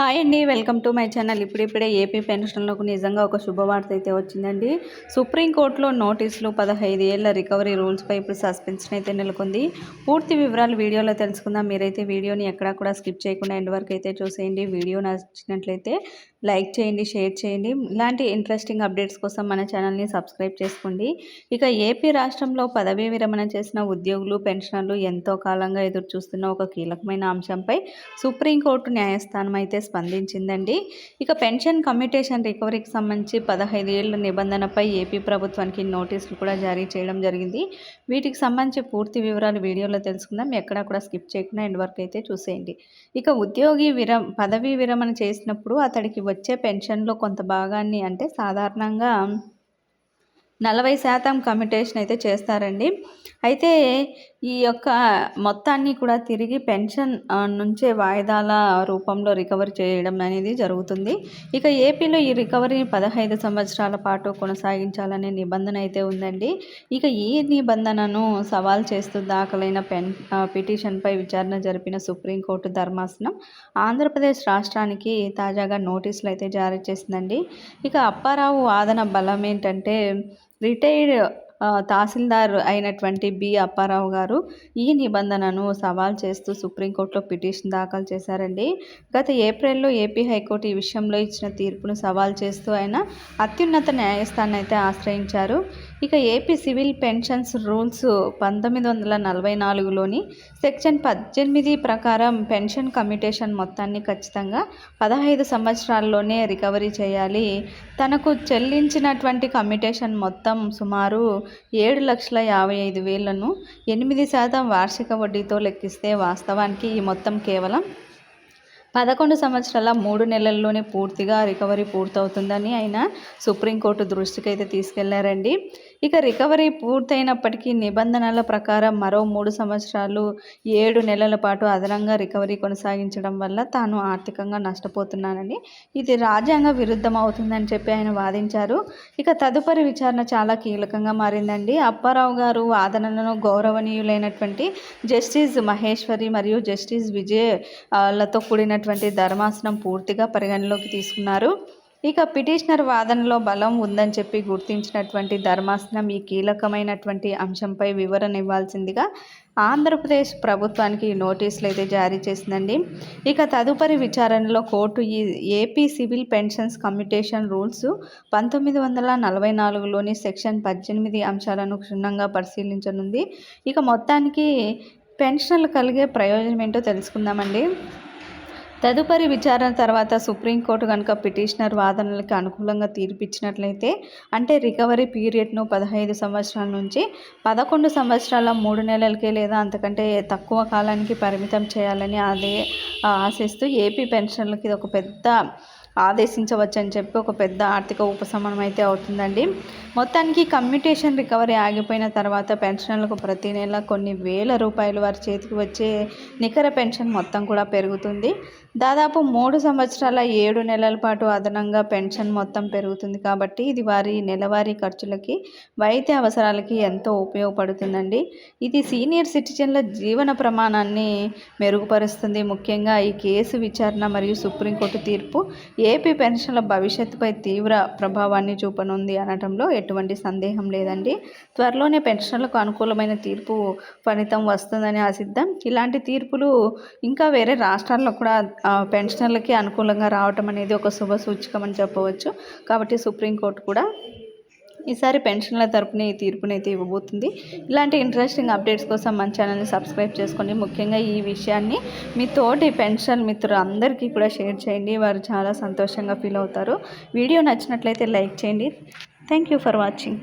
Hi అండి welcome to my channel. ఇప్పుడిప్పుడే AP పెన్షన్లకు నిజంగా ఒక శుభవార్త అయితే వచ్చిందండి. సుప్రీంకోర్టులో నోటీసులు పదహైదు ఏళ్ళ రికవరీ రూల్స్పై ఇప్పుడు సస్పెన్షన్ అయితే నెలకొంది. పూర్తి వివరాలు వీడియోలో తెలుసుకుందాం. మీరైతే వీడియోని ఎక్కడా కూడా స్కిప్ చేయకుండా ఎండ్ వరకు అయితే చూసేయండి. వీడియో నచ్చినట్లయితే లైక్ చేయండి షేర్ చేయండి. ఇలాంటి ఇంట్రెస్టింగ్ అప్డేట్స్ కోసం మన ఛానల్ని సబ్స్క్రైబ్ చేసుకోండి. ఇక ఏపీ రాష్ట్రంలో పదవీ విరమణ చేసిన ఉద్యోగులు పెన్షనర్లు ఎంతో కాలంగా ఎదురు చూస్తున్న ఒక కీలకమైన అంశంపై సుప్రీంకోర్టు న్యాయస్థానం అయితే స్పందించిందండి. ఇక పెన్షన్ కమ్యూటేషన్ రికవరీకి సంబంధించి పదహైదు ఏళ్ళ నిబంధనపై ఏపీ ప్రభుత్వానికి నోటీసులు కూడా జారీ చేయడం జరిగింది. వీటికి సంబంధించి పూర్తి వివరాలు వీడియోలో తెలుసుకుందాం. ఎక్కడా కూడా స్కిప్ చేయకుండా ఎండ్ వరకు అయితే చూసేయండి. ఇక ఉద్యోగి విర పదవీ విరమణ చేసినప్పుడు అతడికి వచ్చే పెన్షన్లో కొంత భాగాన్ని అంటే సాధారణంగా నలభై శాతం కమ్యూటేషన్ అయితే చేస్తారండి. అయితే ఈ యొక్క మొత్తాన్ని కూడా తిరిగి పెన్షన్ నుంచే వాయిదాల రూపంలో రికవరీ చేయడం అనేది జరుగుతుంది. ఇక ఏపీలో ఈ రికవరీని పదహైదు సంవత్సరాల పాటు కొనసాగించాలనే నిబంధన అయితే ఉందండి. ఇక ఈ నిబంధనను సవాల్ చేస్తూ దాఖలైన పెన్ పిటిషన్పై విచారణ జరిపిన సుప్రీంకోర్టు ధర్మాసనం ఆంధ్రప్రదేశ్ రాష్ట్రానికి తాజాగా నోటీసులు అయితే జారీ చేసిందండి. ఇక అప్పారావు వాదన బలం ఏంటంటే రిటైర్డ్ తహసీల్దార్ అయినటువంటి బి. అప్పారావు గారు ఈ నిబంధనను సవాల్ చేస్తూ సుప్రీంకోర్టులో పిటిషన్ దాఖలు చేశారండి. గత ఏప్రిల్లో ఏపీ హైకోర్టు ఈ విషయంలో ఇచ్చిన తీర్పును సవాల్ చేస్తూ ఆయన అత్యున్నత న్యాయస్థానం అయితే ఆశ్రయించారు. ఇక ఏపీ సివిల్ పెన్షన్స్ రూల్స్ పంతొమ్మిది వందల నలభై నాలుగులోని సెక్షన్ పద్దెనిమిది ప్రకారం పెన్షన్ కమ్యూటేషన్ మొత్తాన్ని ఖచ్చితంగా పదహైదు సంవత్సరాల్లోనే రికవరీ చేయాలి. తనకు చెల్లించినటువంటి కమ్యూటేషన్ మొత్తం సుమారు ఏడు లక్షల యాభై ఐదు వేలను ఎనిమిది శాతం వార్షిక వడ్డీతో లెక్కిస్తే వాస్తవానికి ఈ మొత్తం కేవలం పదకొండు సంవత్సరాల మూడు నెలల్లోనే పూర్తిగా రికవరీ పూర్తవుతుందని ఆయన సుప్రీంకోర్టు దృష్టికి అయితే తీసుకెళ్ళారండి. ఇక రికవరీ పూర్తయినప్పటికీ నిబంధనల ప్రకారం మరో మూడు సంవత్సరాలు ఏడు నెలల పాటు అదనంగా రికవరీ కొనసాగించడం వల్ల తాను ఆర్థికంగా నష్టపోతున్నానని ఇది రాజ్యాంగ విరుద్ధం అవుతుందని చెప్పి ఆయన వాదించారు. ఇక తదుపరి విచారణ చాలా కీలకంగా మారిందండి. అప్పారావు గారు వాదనలను గౌరవనీయులైనటువంటి జస్టిస్ మహేశ్వరి మరియు జస్టిస్ విజయ్లతో కూడినటువంటి ధర్మాసనం పూర్తిగా పరిగణలోకి తీసుకున్నారు. ఇక పిటిషనర్ వాదనలో బలం ఉందని చెప్పి గుర్తించినటువంటి ధర్మాసనం ఈ కీలకమైనటువంటి అంశంపై వివరణ ఇవ్వాల్సిందిగా ఆంధ్రప్రదేశ్ ప్రభుత్వానికి నోటీసులు అయితే జారీ చేసిందండి. ఇక తదుపరి విచారణలో కోర్టు ఈ AP civil pensions commutation rules పంతొమ్మిది వందల నలభై నాలుగులోని సెక్షన్ పద్దెనిమిది అంశాలను క్షుణ్ణంగా పరిశీలించనుంది. ఇక మొత్తానికి పెన్షన్లు కలిగే ప్రయోజనం ఏంటో తెలుసుకుందామండి. తదుపరి విచారణ తర్వాత సుప్రీంకోర్టు కనుక పిటిషనర్ వాదనలకు అనుకూలంగా తీర్పిచ్చినట్లయితే అంటే రికవరీ పీరియడ్ను పదహైదు సంవత్సరాల నుంచి పదకొండు సంవత్సరాల మూడు నెలలకే లేదా అంతకంటే తక్కువ కాలానికి పరిమితం చేయాలని అదే ఆశిస్తూ ఏపీ పెన్షన్లకి ఇది ఒక పెద్ద ఆదేశించవచ్చని చెప్పి ఒక పెద్ద ఆర్థిక ఉపశమనం అయితే అవుతుందండి. మొత్తానికి కమ్యూటేషన్ రికవరీ ఆగిపోయిన తర్వాత పెన్షన్లకు ప్రతి నెల కొన్ని వేల రూపాయలు వారి చేతికి వచ్చే నికర పెన్షన్ మొత్తం కూడా పెరుగుతుంది. దాదాపు మూడు సంవత్సరాల ఏడు నెలల పాటు అదనంగా పెన్షన్ మొత్తం పెరుగుతుంది కాబట్టి ఇది వారి నెలవారీ ఖర్చులకి వైద్య అవసరాలకి ఎంతో ఉపయోగపడుతుందండి. ఇది సీనియర్ సిటిజన్ల జీవన ప్రమాణాన్ని మెరుగుపరుస్తుంది. ముఖ్యంగా ఈ కేసు విచారణ మరియు సుప్రీంకోర్టు తీర్పు ఏపీ పెన్షన్ల భవిష్యత్తుపై తీవ్ర ప్రభావాన్ని చూపనుంది అనటంలో ఎటువంటి సందేహం లేదండి. త్వరలోనే పెన్షన్లకు అనుకూలమైన తీర్పు ఫలితం వస్తుందని ఆశిద్దాం ఇలాంటి తీర్పులు ఇంకా వేరే రాష్ట్రాల్లో కూడా పెన్షనర్లకి అనుకూలంగా రావటం అనేది ఒక శుభ సూచకం అని చెప్పవచ్చు. కాబట్టి సుప్రీంకోర్టు కూడా ఈసారి పెన్షన్ల తరపున ఈ తీర్పునైతే ఇవ్వబోతుంది. ఇలాంటి ఇంట్రెస్టింగ్ అప్డేట్స్ కోసం మన ఛానల్ని సబ్స్క్రైబ్ చేసుకోండి. ముఖ్యంగా ఈ విషయాన్ని మీ తోటి పెన్షన్ మిత్రులు అందరికీ కూడా షేర్ చేయండి. వారు చాలా సంతోషంగా ఫీల్ అవుతారు. వీడియో నచ్చినట్లయితే లైక్ చేయండి. Thank you for watching